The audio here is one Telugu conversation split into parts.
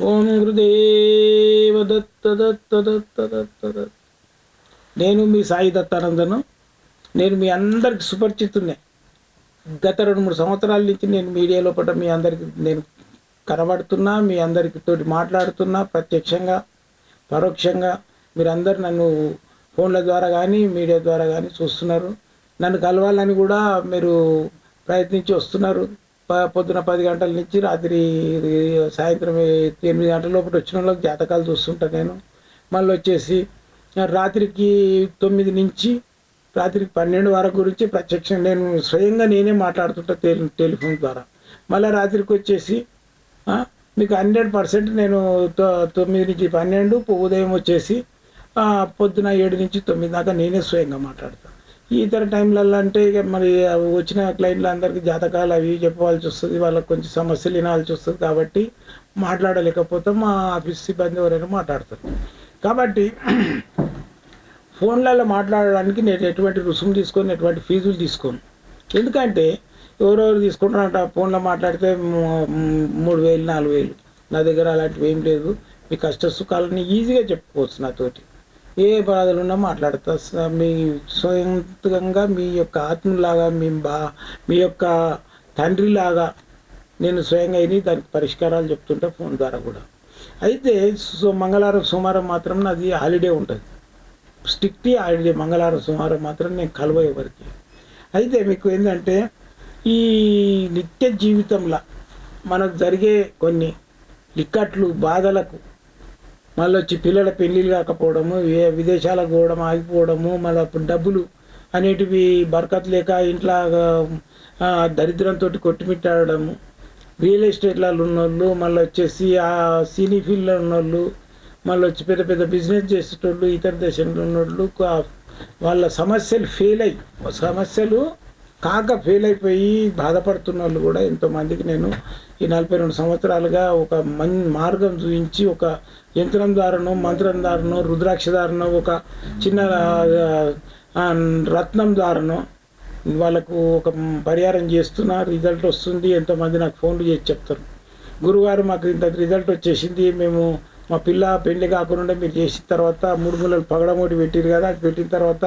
ఓం గురుదేవ దత్త దత్త దత్త దత్త దత్త నేను మీ సాయి దత్తానందను. నేను మీ అందరికి సుపరిచితున్నే గత రెండు మూడు సంవత్సరాల నుంచి నేను మీడియాలో లోపల మీ అందరికి నేను కనబడుతున్నా మీ అందరికి తోటి మాట్లాడుతున్నా ప్రత్యక్షంగా పరోక్షంగా. మీరందరూ నన్ను ఫోన్ల ద్వారా కానీ మీడియా ద్వారా కానీ చూస్తున్నారు. నన్ను కలవాలని కూడా మీరు ప్రయత్నించి వస్తున్నారు. పొద్దున పది గంటల నుంచి రాత్రి సాయంత్రం ఎనిమిది గంటల లోపల వచ్చిన వాళ్ళకి జాతకాలు చూస్తుంటా నేను. మళ్ళీ వచ్చేసి రాత్రికి తొమ్మిది నుంచి రాత్రికి పన్నెండు వరకు గురించి ప్రత్యక్షం నేను స్వయంగా నేనే మాట్లాడుతుంటా టెలి టెలిఫోన్ ద్వారా. మళ్ళీ రాత్రికి వచ్చేసి మీకు హండ్రెడ్ పర్సెంట్ నేను తొ- తొమ్మిది నుంచి పన్నెండు ఉదయం వచ్చేసి పొద్దున ఏడు నుంచి తొమ్మిది దాకా నేనే స్వయంగా మాట్లాడతాను ఇతర టైంలలో అంటే ఇక మరి వచ్చిన క్లయింట్లు అందరికీ జాతకాలు అవి చెప్పవలసి వస్తుంది. వాళ్ళకి కొంచెం సమస్యలు వినాల్సి వస్తుంది కాబట్టి మాట్లాడలేకపోతే. మా ఆఫీస్ సిబ్బంది ఎవరైనా మాట్లాడతారు. కాబట్టి ఫోన్లలో మాట్లాడడానికి నేను ఎటువంటి రుసుము తీసుకొని ఎటువంటి ఫీజులు తీసుకోను. ఎందుకంటే ఎవరెవరు తీసుకుంటారంట ఫోన్లో మాట్లాడితే మూడు వేలు నాలుగు వేలు. నా దగ్గర అలాంటివి ఏం లేదు. మీ కష్ట సుఖాలని ఈజీగా చెప్పుకోవచ్చు నాతోటి. ఏ బాధలు ఉన్నా మాట్లాడతా. మీ స్వయంగా మీ యొక్క ఆత్మలాగా మీ బా మీ యొక్క తండ్రిలాగా నేను స్వయంగా విని దానికి పరిష్కారాలు చెప్తుంటా ఫోన్ ద్వారా కూడా. అయితే సో మంగళవారం సోమవారం మాత్రం నాది హాలిడే ఉంటుంది. స్ట్రిక్ట్ హాలిడే మంగళవారం సోమవారం మాత్రం నేను కలవ ఎవరికి అయితే మీకు ఏంటంటే ఈ నిత్య జీవితంలో మనకు జరిగే కొన్ని లిక్కట్లు బాధలకు మళ్ళీ వచ్చి పిల్లల పెళ్ళిళ్ళు కాకపోవడము విదేశాలకు పోవడం ఆగిపోవడము మళ్ళీ అప్పుడు డబ్బులు అనేటివి బరకత్ లేక ఇంట్లో దరిద్రంతో కొట్టుమిట్టాడము రియల్ ఎస్టేట్లలో ఉన్నోళ్ళు మళ్ళీ వచ్చేసి ఆ సినీ ఫీల్డ్లో ఉన్నోళ్ళు మళ్ళీ వచ్చి పెద్ద పెద్ద బిజినెస్ చేసేటోళ్ళు ఇతర దేశంలో ఉన్నోళ్ళు వాళ్ళ సమస్యలు ఫెయిల్ అయ్యి సమస్యలు కాక ఫెయిల్ అయిపోయి బాధపడుతున్న వాళ్ళు కూడా ఎంతోమందికి నేను ఈ నలభై రెండు సంవత్సరాలుగా ఒక మన్ మార్గం చూపించి ఒక యంత్రం ద్వారానో మంత్రం ద్వారానో రుద్రాక్ష ద్వారానో ఒక చిన్న రత్నం ద్వారానో వాళ్ళకు ఒక పరిహారం చేస్తున్నా రిజల్ట్ వస్తుంది. ఎంతోమంది నాకు ఫోన్లు చేసి చెప్తారు. గురువారు మాకు ఇంత రిజల్ట్ వచ్చేసింది. మేము మా పిల్ల పెళ్ళి కాకుండా మీరు చేసిన తర్వాత మూడు మూలలు పగడమోటి పెట్టిరు కదా అది పెట్టిన తర్వాత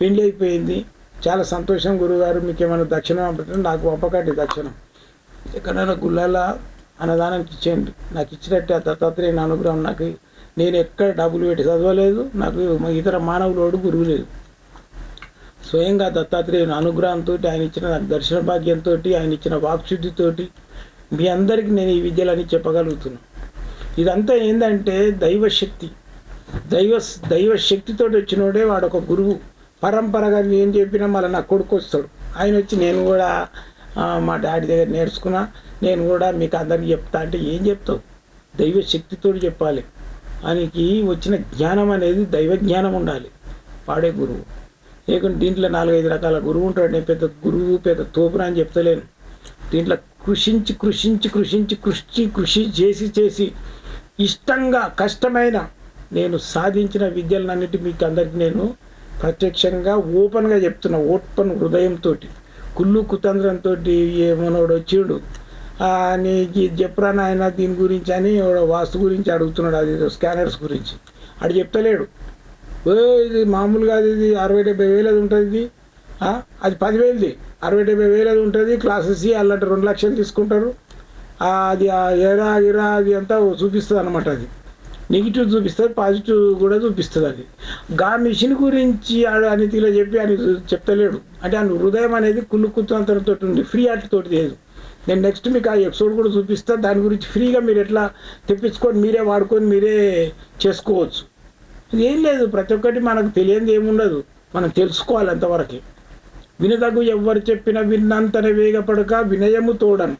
పెళ్ళి అయిపోయింది. చాలా సంతోషం గురుగారు మీకు ఏమైనా దక్షిణం పంపండి నాకు పంపకండి దక్షిణం. ఎక్కడైనా గుళ్ళల్లో అన్నదానానికి ఇచ్చేయండి. నాకు ఇచ్చినట్టే ఆ దత్తాత్రేయ అనుగ్రహం నాకు. నేను ఎక్కడ డబ్బులు పెట్టి చదవలేదు నాకు మా ఇతర మానవులోడు గురువు లేదు స్వయంగా దత్తాత్రేయుని అనుగ్రహంతో ఆయన ఇచ్చిన నాకు దర్శన భాగ్యంతో ఆయన ఇచ్చిన వాక్శుద్ధితోటి మీ అందరికీ నేను ఈ విద్యలని చెప్పగలుగుతున్నాను ఇదంతా ఏంటంటే దైవశక్తి. దైవ దైవశక్తితో వచ్చినోడే వాడు ఒక గురువు. పరంపరగా నేను చెప్పినా మళ్ళీ నా కొడుకు వస్తాడు. ఆయన వచ్చి నేను కూడా మా డాడీ దగ్గర నేర్చుకున్నా. నేను కూడా మీకు అందరికి చెప్తా అంటే ఏం చెప్తావు? దైవ శక్తితో చెప్పాలి. ఆయనకి వచ్చిన జ్ఞానం అనేది దైవ జ్ఞానం ఉండాలి. వాడే గురువు. లేకుంటే దీంట్లో నాలుగైదు రకాల గురువు ఉంటాడు. నేను పెద్ద గురువు పెద్ద తోపున అని చెప్తలేను. దీంట్లో కృషించి కృషించి కృషించి కృషి కృషి చేసి చేసి ఇష్టంగా కష్టమైన నేను సాధించిన విద్యలన్నిటి మీకు అందరికీ నేను ప్రత్యక్షంగా ఓపెన్గా చెప్తున్నా ఓపెన్ హృదయంతో కుళ్ళు కుతంత్రంతో ఏమోనోడు వచ్చిండు. ఆ, నీకు ఇది చెప్పరా నాయన దీని గురించి అని వాస్తు గురించి అడుగుతున్నాడు అది స్కానర్స్ గురించి. అడు చెప్తలేడు. ఓ ఇది మామూలుగా అది ఇది అరవై డెబ్బై వేలు అది ఉంటుంది ఇది. అది పదివేలది. అరవై డెబ్బై వేలు అది ఉంటుంది క్లాసెస్ అలాంటి రెండు లక్షలు తీసుకుంటారు. అది ఎరా ఇరా అది అంతా చూపిస్తుంది అనమాట అది. నెగిటివ్ చూపిస్తుంది పాజిటివ్ కూడా చూపిస్తుంది అది. గా మిషన్ గురించి ఆడు అనితిలో చెప్పి అని చెప్తలేడు. అంటే ఆయన హృదయం అనేది కుళ్ళు కుతంత్రంతో ఉంది ఫ్రీ ఆర్ట్ తోటి లేదు. నేను నెక్స్ట్ మీకు ఆ ఎపిసోడ్ కూడా చూపిస్తా దాని గురించి ఫ్రీగా మీరు ఎట్లా తెప్పించుకొని మీరే వాడుకొని మీరే చేసుకోవచ్చు. ఏం లేదు ప్రతి ఒక్కటి మనకు తెలియంది ఏముండదు మనం తెలుసుకోవాలి అంతవరకు. వినదగు ఎవరు చెప్పినా విన్నంతనే వేగపడక వినయము తోడను.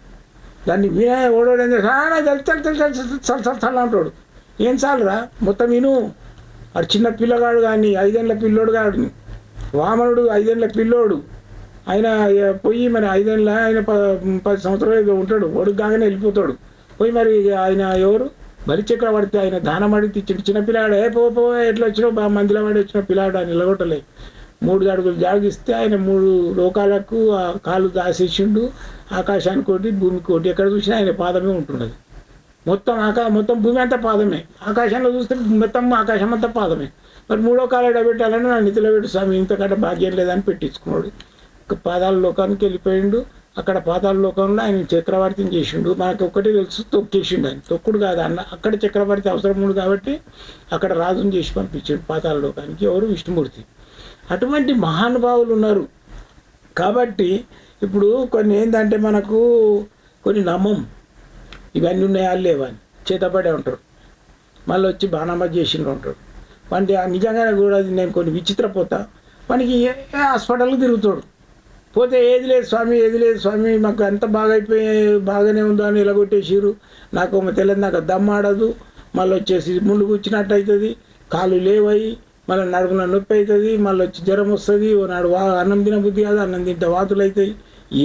దాన్ని వినయ ఓడోడు ఏం తెలుసు తెలుసు తెలుసు చల్ చల్ చల్ అంటాడు. ఏం చాలురా? మొత్తం విను అది చిన్న పిల్లగాడు కానీ ఐదేళ్ళ పిల్లోడు కాడు వామనుడు ఐదేళ్ళ పిల్లోడు. ఆయన పోయి మరి ఐదేళ్ళ ఆయన ప పది సంవత్సరాలు ఏదో ఉంటాడు. ఒడుగు కాగానే వెళ్ళిపోతాడు. పోయి మరి ఆయన ఎవరు? బలి పడితే ఆయన దానం అడిగితే చిన్న చిన్న పిల్లాడు ఏ పో పో ఎట్లా వచ్చినా బా? మందిలో పడి వచ్చిన పిల్లాడు ఆయన నిలగొట్టలే. మూడు అడుగులు జాగిస్తే ఆయన మూడు లోకాలకు ఆ కాలు దాసేసిండు. ఆకాశానికి ఒకటి భూమికి ఒకటి. ఎక్కడ చూసినా ఆయన పాదమే ఉంటున్నది. మొత్తం ఆకా మొత్తం భూమి అంతా పాదమే. ఆకాశంలో చూస్తే మొత్తం ఆకాశం అంతా పాదమే. మరి మూడో కాలేడ పెట్టాలని నా నిధిలో పెట్టు స్వామి ఇంతకంటే భాగ్యం లేదని పెట్టించుకున్నాడు. పాదాల లోకానికి వెళ్ళిపోయిండు. అక్కడ పాతాల లోకంలో ఆయన చక్రవర్తిని చేసిండు. మనకు ఒక్కటి తెలుసు తొక్కేసిండు ఆయన. తొక్కుడు కాదు అన్న అక్కడ చక్రవర్తి అవసరం ఉంది కాబట్టి అక్కడ రాజుని చేసి పంపించాడు పాతాల లోకానికి. ఎవరు? విష్ణుమూర్తి. అటువంటి మహానుభావులు ఉన్నారు. కాబట్టి ఇప్పుడు కొన్ని ఏంటంటే మనకు కొన్ని నమ్మం. ఇవన్నీ ఉన్నాయా? లేవని చేతపడే ఉంటారు. మళ్ళీ వచ్చి బాణమ్మ చేసిండ్రు ఉంటాడు వాటి నిజంగానే కూడా నేను కొన్ని విచిత్రపోతా. మనకి ఏ హాస్పిటల్కి తిరుగుతాడు. పోతే ఏది లేదు స్వామి ఏది లేదు స్వామి మాకు ఎంత బాగా అయిపోయి బాగానే ఉందో అని ఎలగొట్టేసిరు నాకు తెలియదు నాకు దమ్ ఆడదు. మళ్ళీ వచ్చేసి ముళ్ళు కూర్చున్నట్టు అవుతుంది కాళ్ళు లేవయి మళ్ళీ నడుమున నొప్పి అవుతుంది మళ్ళీ వచ్చి జ్వరం వస్తుంది. ఓ నాడు వా అన్నం తిన బుద్ధి కాదు అన్నం తింటే వాతులు అవుతాయి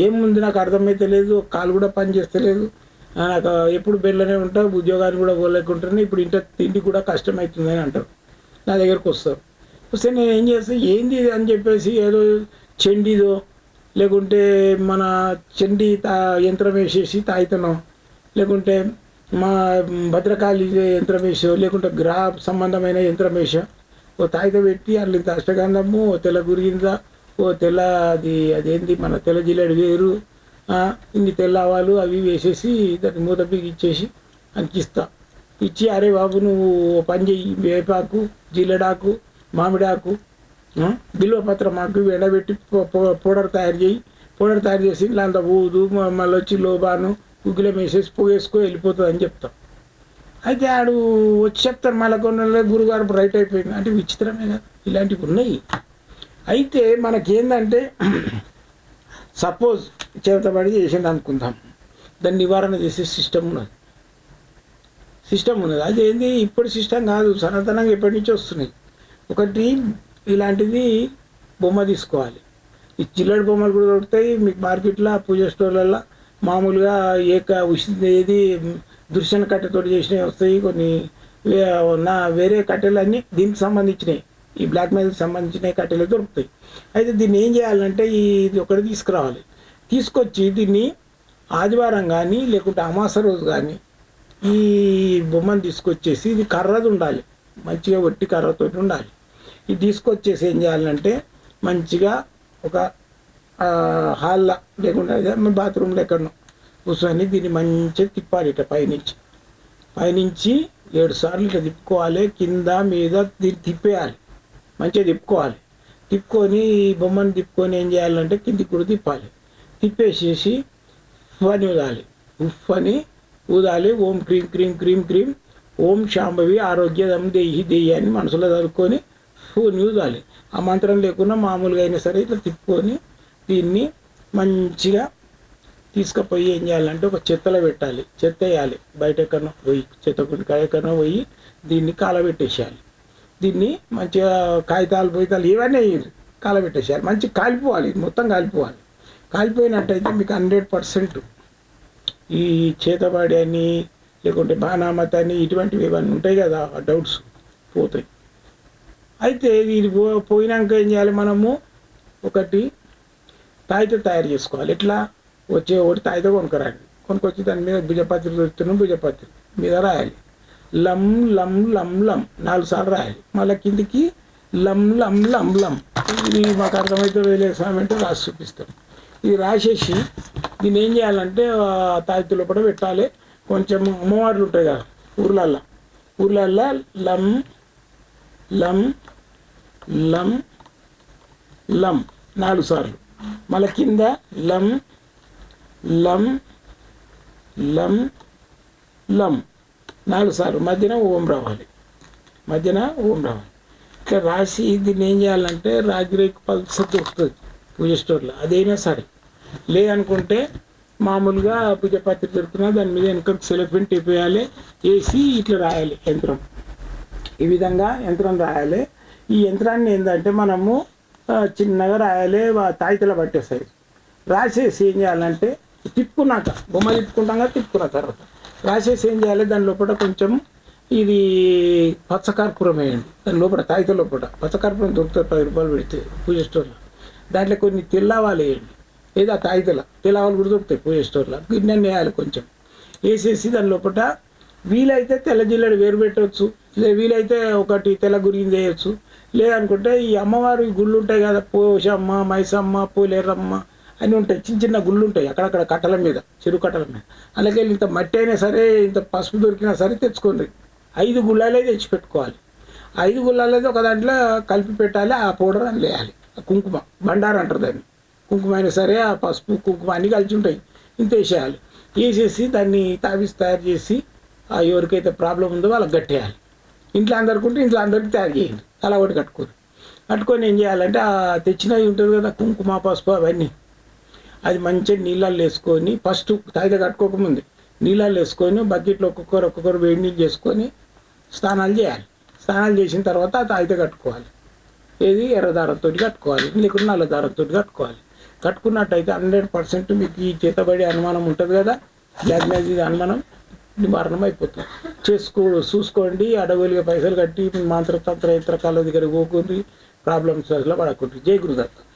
ఏముంది నాకు అర్థమైతే లేదు కాలు కూడా పని చేస్తలేదు నాకు ఎప్పుడు బెడ్లోనే ఉంటా ఉద్యోగాన్ని కూడా పోలేకుంటాను ఇప్పుడు ఇంట తిండి కూడా కష్టమవుతుందని అంటారు. నా దగ్గరకు వస్తారు. వస్తే నేను ఏం చేస్తా ఏంది అని చెప్పేసి ఏదో చెండిదో లేకుంటే మన చెండి తా యంత్రం వేసేసి తాగుతున్నాం లేకుంటే మా భద్రకాళి యంత్రం వేసో లేకుంటే గ్రహ సంబంధమైన యంత్రం వేసో ఓ తాయిత పెట్టి అందులో ఇంత అష్టగంధము ఓ తెల్ల గురిందా ఓ తెల్ల అది అదేంది మన తెల్ల జిల్లెడు వేరు ఇన్ని తెల్ల ఆవాలు అవి వేసేసి దాన్ని మూత ఇచ్చేసి అంకిస్తా. ఇచ్చి అరే బాబు నువ్వు పని చెయ్యి. వేపాకు జిల్లడాకు మామిడాకు ఆ, బిల్వపత్రం ఆకు ఎండబెట్టి పౌడర్ తయారు చేయి పౌడర్ తయారు చేసి ఇలా ఊదు మళ్ళీ వచ్చి లోబాను గుగ్గిలం వేసేసి పోగేసుకో వెళ్ళిపోతుంది అని చెప్తాం. అయితే ఆడు వచ్చి చెప్తారు మళ్ళీ కొన్ని గురుగారు రైట్ అయిపోయింది. అంటే విచిత్రమే కదా ఇలాంటివి ఉన్నాయి. అయితే మనకేందంటే సపోజ్ చేతబడి చేసిండు అనుకుందాం దాన్ని నివారణ చేసే సిస్టమ్ ఉన్నది. సిస్టమ్ ఉన్నది. అది ఏంది? ఇప్పుడు సిస్టమ్ కాదు. సనాతనంగా ఎప్పటి నుంచి వస్తున్నాయి. ఒకటి ఇలాంటిది బొమ్మ తీసుకోవాలి. ఈ చిల్లడి బొమ్మలు కూడా దొరుకుతాయి. మీకు మార్కెట్లో పూజ స్టోర్లలో మామూలుగా ఏక ఉచిత ఏది దృశ్యన కట్టెతోటి చేసినవి వస్తాయి. కొన్ని నా వేరే కట్టెలన్నీ దీనికి సంబంధించినవి. ఈ బ్లాక్ మెయిల్కి సంబంధించిన కట్టెలు దొరుకుతాయి. అయితే దీన్ని ఏం చేయాలంటే ఈ ఇది ఒకటి తీసుకురావాలి. తీసుకొచ్చి దీన్ని ఆదివారం కానీ లేకుంటే అమాస రోజు కానీ ఈ బొమ్మను తీసుకొచ్చేసి ఇది కర్రది ఉండాలి. మంచిగా ఒట్టి కర్రతోటి ఉండాలి. ఇది తీసుకొచ్చేసి ఏం చేయాలంటే మంచిగా ఒక హాల్లో లేకుండా బాత్రూమ్లో ఎక్కడనో కూర్చొని దీన్ని మంచిగా తిప్పాలి ఇట్లా పైనుంచి. పైనుంచి ఏడు సార్లు ఇట్లా తిప్పుకోవాలి. కింద మీద దీన్ని తిప్పేయాలి. మంచిగా తిప్పుకోవాలి. తిప్పుకొని ఈ బొమ్మను తిప్పుకొని ఏం చేయాలంటే కిందికి కూడా తిప్పాలి. తిప్పేసేసి ఉఫ్ అని ఊదాలి. ఉఫ్ అని ఊదాలి. ఓం క్రీం క్రీం క్రీం క్రీం. ఓం శాంభవి ఆరోగ్యదం దేహి దెయ్యి అని మనసులో చదువుకొని ఫోన్ ఊదాలి. ఆ మంత్రం లేకుండా మామూలుగా అయినా సరే ఇట్లా తిప్పుకొని దీన్ని మంచిగా తీసుకుపోయి ఏం చేయాలంటే ఒక చెత్తలో పెట్టాలి. చెత్త వేయాలి. బయట ఎక్కడో పోయి చెత్త కుండి ఎక్కడో పోయి దీన్ని కాలబెట్టేసేయాలి. దీన్ని మంచిగా కాగితాలు పోయితాలు ఇవన్నీ వేయాలి కాలబెట్టేసేయాలి మంచి కాలిపోవాలి మొత్తం కాలిపోవాలి. కాలిపోయినట్టయితే మీకు హండ్రెడ్ పర్సెంట్ ఈ చేతబడి అని లేకుంటే బాణామత అని ఇటువంటివి ఇవన్నీ ఉంటాయి కదా ఆ డౌట్స్ పోతాయి. అయితే ఇది పో పోయినాక ఏం చేయాలి మనము? ఒకటి తాయిత తయారు చేసుకోవాలి. ఎట్లా? వచ్చే ఒకటి తాయిత కొనుక్కరాలి. కొనుక్కొచ్చి దాని మీద భుజపత్రి దొరుకుతున్నాం భుజపత్రి మీద రాయాలి. లం లం లం లం. నాలుగు సార్లు రాయాలి. మళ్ళీ కిందికి లం లం లం లం. ఇది మాకు అర్థమైతే వేలేదు స్వామి అంటే రాసి చూపిస్తాం. ఇది రాసేసి దీన్ని ఏం చేయాలంటే ఆ కూడా లోపల పెట్టాలి. కొంచెం అమ్మవార్లు ఉంటాయి కదా ఊర్లల్లో. ఊర్లల్లో లం లం లం లం. నాలుగు సార్లు. మళ్ళీ కింద లం లం లం లం. నాలుగు సార్లు. మధ్యన ఓం రావాలి. మధ్యన ఓం రావాలి. ఇట్లా రాసి దీన్ని ఏం చేయాలంటే రాగిరేకు పల్స దొరుకుతుంది పూజ స్టోర్లో. అదైనా సరే. లేదనుకుంటే మామూలుగా పూజ పత్రిక దొరుకుతున్నా దాని మీద వెనక సెలబ్రెంట్ అయిపోయాలి వేసి ఇట్లా రాయాలి యంత్రం. ఈ విధంగా యంత్రం రాయాలి. ఈ యంత్రాన్ని ఏంటంటే మనము చిన్నగా రాయాలి. తాయితల తాయితలో రాసేసి ఏం చేయాలంటే తిప్పుకున్నాక బొమ్మ తిప్పుకుంటాం కదా తిప్పుకున్న తర్వాత. రాసేసి ఏం చేయాలి? దాని లోపల కొంచెం ఇది పచ్చకర్పూరం వేయండి దాని లోపల తాయిత లోపల పచ్చకర్పూరం దొరుకుతుంది పది రూపాయలు పెడితే పూజ స్టోర్లో దాంట్లో కొన్ని తెల్లవాలు వేయండి. లేదా తాయితల తెల్లవాలు కూడా దొరుకుతాయి పూజ స్టోర్లో గిన్నె వేయాలి కొంచెం. వేసేసి దాని లోపల వీలైతే తెల్ల జిల్లెడు వేరు పెట్టవచ్చు. లేదా వీలైతే ఒకటి తెల్ల గురించి వేయచ్చు. లేదనుకుంటే ఈ అమ్మవారి గుళ్ళు ఉంటాయి కదా పోషమ్మ మైసమ్మ పోలేరమ్మ అన్నీ ఉంటాయి. చిన్న చిన్న గుళ్ళు ఉంటాయి. అక్కడక్కడ కట్టల మీద చెరువు కట్టల మీద. అలాగే ఇంత మట్టి అయినా సరే ఇంత పసుపు దొరికినా సరే తెచ్చుకోండి. ఐదు గుళ్ళాలే తెచ్చి పెట్టుకోవాలి ఐదు గుళ్ళాలైతే ఒక దాంట్లో కలిపి పెట్టాలి ఆ పౌడర్ అని వేయాలి. కుంకుమ బండారు అంటారు దాన్ని. కుంకుమ అయినా సరే ఆ పసుపు కుంకుమ అన్నీ కలిసి ఉంటాయి. ఇంత వేసేయాలి. వేసేసి దాన్ని తావిసి తయారు చేసి ఆ ఎవరికైతే ప్రాబ్లం ఉందో వాళ్ళకి కట్టేయాలి. ఇంట్లో అందరికి ఉంటే ఇంట్లో అందరికి తయారు చేయండి. అలా ఒకటి కట్టుకోరు కట్టుకొని ఏం చేయాలంటే ఆ తెచ్చినవి ఉంటుంది కదా కుంకుమ పసుపు అవన్నీ. అది మంచిగా నీళ్ళల్లో వేసుకొని ఫస్ట్ తాయిత కట్టుకోకముందు నీళ్ళల్లో వేసుకొని బకెట్లో ఒక్కొక్కరు ఒక్కొక్కరు వేడి నీళ్ళు చేసుకొని స్నానాలు చేయాలి. స్నానాలు చేసిన తర్వాత ఆ కట్టుకోవాలి. ఏది? ఎర్రదారంతో కట్టుకోవాలి. లేకుంటే నల్ల దారంతో కట్టుకోవాలి. కట్టుకున్నట్టయితే హండ్రెడ్ పర్సెంట్ మీకు ఈ చేతబడి అనుమానం ఉంటుంది కదా? బ్లాక్ అనుమానం నివారణం అయిపోతుంది. చేసుకో చూసుకోండి. అడవులుగా పైసలు కట్టి మంత్రతంత్ర యంత్రకాల దగ్గర పోకుంది ప్రాబ్లమ్స్ అసలు పడకుండా. జై గురుదత్త.